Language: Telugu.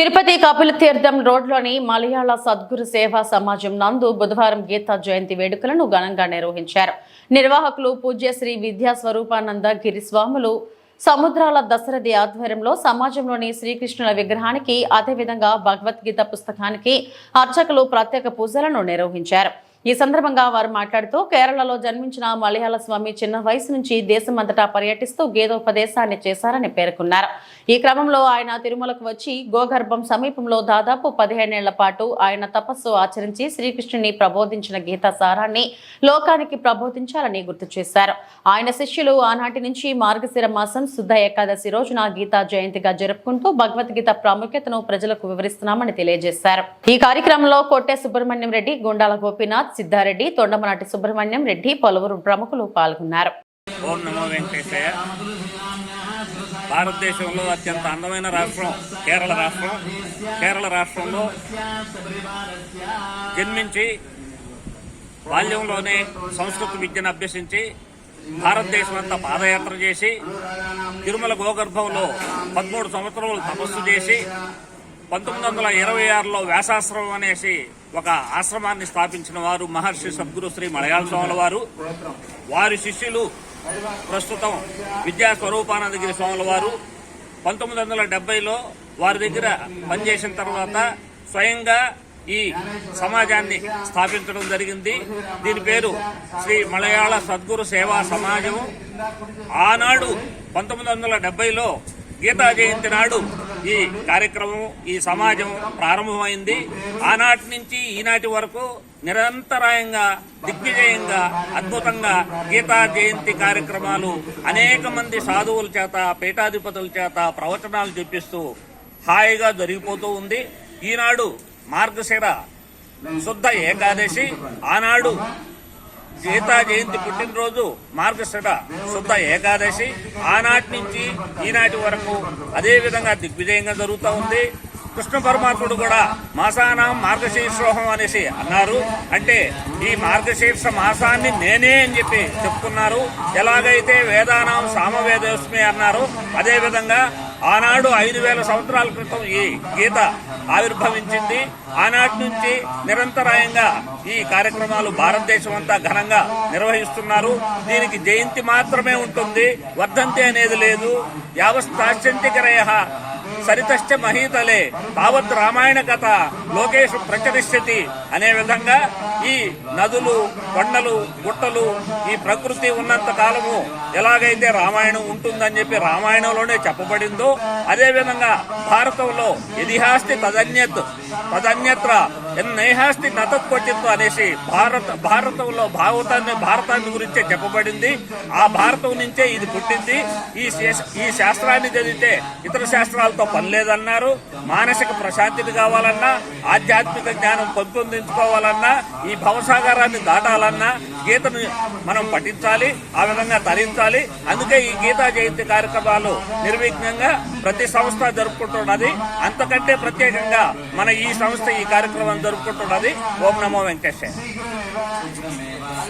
తిరుపతి కపిల తీర్థం రోడ్లోని మలయాళ సద్గురు సేవా సమాజం నందు బుధవారం గీతా జయంతి వేడుకలను ఘనంగా నిర్వహించారు. నిర్వాహకులు పూజ్య శ్రీ విద్యా స్వరూపానంద గిరిస్వాములు సముద్రాల దశరథి ఆధ్వర్యంలో సమాజంలోని శ్రీకృష్ణుల విగ్రహానికి అదేవిధంగా భగవద్గీత పుస్తకానికి అర్చకులు ప్రత్యేక పూజలను నిర్వహించారు. ఈ సందర్భంగా వారు మాట్లాడుతూ కేరళలో జన్మించిన మలయాళ స్వామి చిన్న వయసు నుంచి దేశమంతటా పర్యటిస్తూ గేదోపదేశాన్ని చేశారని పేర్కొన్నారు. ఈ క్రమంలో ఆయన తిరుమలకు వచ్చి గోగర్భం సమీపంలో దాదాపు పదిహేనేళ్ళ పాటు ఆయన తపస్సు ఆచరించి శ్రీకృష్ణుని ప్రబోధించిన గీతా సారాన్ని లోకానికి ప్రబోధించాలని గుర్తు చేశారు. ఆయన శిష్యులు ఆనాటి నుంచి మార్గశిర మాసం శుద్ధ ఏకాదశి రోజున గీతా జయంతిగా జరుపుకుంటూ భగవద్గీత ప్రాముఖ్యతను ప్రజలకు వివరిస్తున్నామని తెలియజేశారు. ఈ కార్యక్రమంలో కోటె సుబ్రహ్మణ్యం రెడ్డి గుండాల గోపీనాథ్ సిద్ధారెడ్డి తొండమనాటి సుబ్రహ్మణ్యం రెడ్డి పలువురు ప్రముఖులు పాల్గొన్నారు. ఓం నమో వెంకటేశయ్య. భారతదేశంలో అత్యంత అందమైన రాష్ట్రం కేరళ రాష్ట్రం. కేరళ రాష్ట్రంలో జన్మించి బాల్యంలోనే సంస్కృత విద్యను అభ్యసించి భారతదేశం అంతా పాదయాత్ర చేసి తిరుమల గోగర్భంలో పదమూడు సంవత్సరాలు తపస్సు చేసి పంతొమ్మిది వందల ఇరవై ఆరులో వ్యాసాశ్రమం అనేసి ఒక ఆశ్రమాన్ని స్థాపించిన వారు మహర్షి సద్గురు శ్రీ మలయాళ స్వాముల వారు. వారి శిష్యులు ప్రస్తుతం విద్యా స్వరూపానందగిరి స్వాముల వారు. పంతొమ్మిది వందల డెబ్బైలో వారి దగ్గర పనిచేసిన తర్వాత స్వయంగా ఈ సమాజాన్ని స్థాపించడం జరిగింది. దీని పేరు శ్రీ మలయాళ సద్గురు సేవా సమాజం. ఆనాడు పంతొమ్మిది వందల డెబ్బైలో గీతా జయంతి నాడు ఈ కార్యక్రమం ఈ సమాజం ప్రారంభమైంది. ఆనాటి నుంచి ఈనాటి వరకు నిరంతరాయంగా దిగ్విజయంగా అద్భుతంగా గీతా జయంతి కార్యక్రమాలు అనేక మంది సాధువుల చేత పీఠాధిపతుల చేత ప్రవచనాలు చెప్పిస్తూ హాయిగా జరిగిపోతూ ఉంది. ఈనాడు మార్గశిర శుద్ధ ఏకాదశి. ఆనాడు గీతా జయంతి పుట్టినరోజు మార్గశిర శుద్ధ ఏకాదశి. ఆనాటి నుంచి ఈనాటి వరకు అదేవిధంగా దిగ్విజయంగా జరుగుతూ ఉంది. కృష్ణ పరమాత్ముడు కూడా మాసానాం మార్గశీర్షోహం అనేసి అన్నారు. అంటే ఈ మార్గశీర్ష మాసాన్ని నేనే అని చెప్పి చెప్తున్నారు. ఎలాగైతే వేదానాం సామవేదోస్మి అన్నారు అదేవిధంగా ఆనాడు ఐదు వేల సంవత్సరాల క్రితం ఈ గీత ఆవిర్భవించింది. ఆనాటి నుంచి నిరంతరాయంగా ఈ కార్యక్రమాలు భారతదేశం అంతా ఘనంగా నిర్వహిస్తున్నారు. దీనికి జయంతి మాత్రమే ఉంటుంది. వర్ధంతి అనేది లేదు. యావస్థాశ్చంతికరయ సరితశ్చ మహీతలే. తావత్ రామాయణ కథ లోకేషు ప్రచరిష్యతి అనే విధంగా ఈ నదులు కొండలు గుట్టలు ఈ ప్రకృతి ఉన్నంత కాలము ఎలాగైతే రామాయణం ఉంటుందని చెప్పి రామాయణంలోనే చెప్పబడిందో అదేవిధంగా భారతంలో ఇతిహాస్తి తదన్యత్ తదన్యత్ర నైహాస్తి నతత్కొచ్చిత్తు అనేసి భారత భారతంలో భావతాన్ని భారతాన్ని గురించే చెప్పబడింది. ఆ భారతం నుంచే ఇది పుట్టింది. ఈ ఈ శాస్త్రాన్ని చదివితే ఇతర శాస్త్రాలతో పనిలేదన్నారు మానసిక ప్రశాంతిని కావాలన్నా ఆధ్యాత్మిక జ్ఞానం పెంపొందించుకోవాలన్నా ఈ భవసాగరాన్ని దాటాలన్నా గీతను మనం పఠించాలి ఆ విధంగా తరించాలి. అందుకే ఈ గీతా జయంతి కార్యక్రమాలు నిర్విఘ్నంగా ప్రతి సంస్థ జరుపుకుంటున్నది. అంతకంటే ప్రత్యేకంగా మన ఈ సంస్థ ఈ కార్యక్రమం జరుపుకుంటున్నది. ఓం నమో వెంకటేశ్వర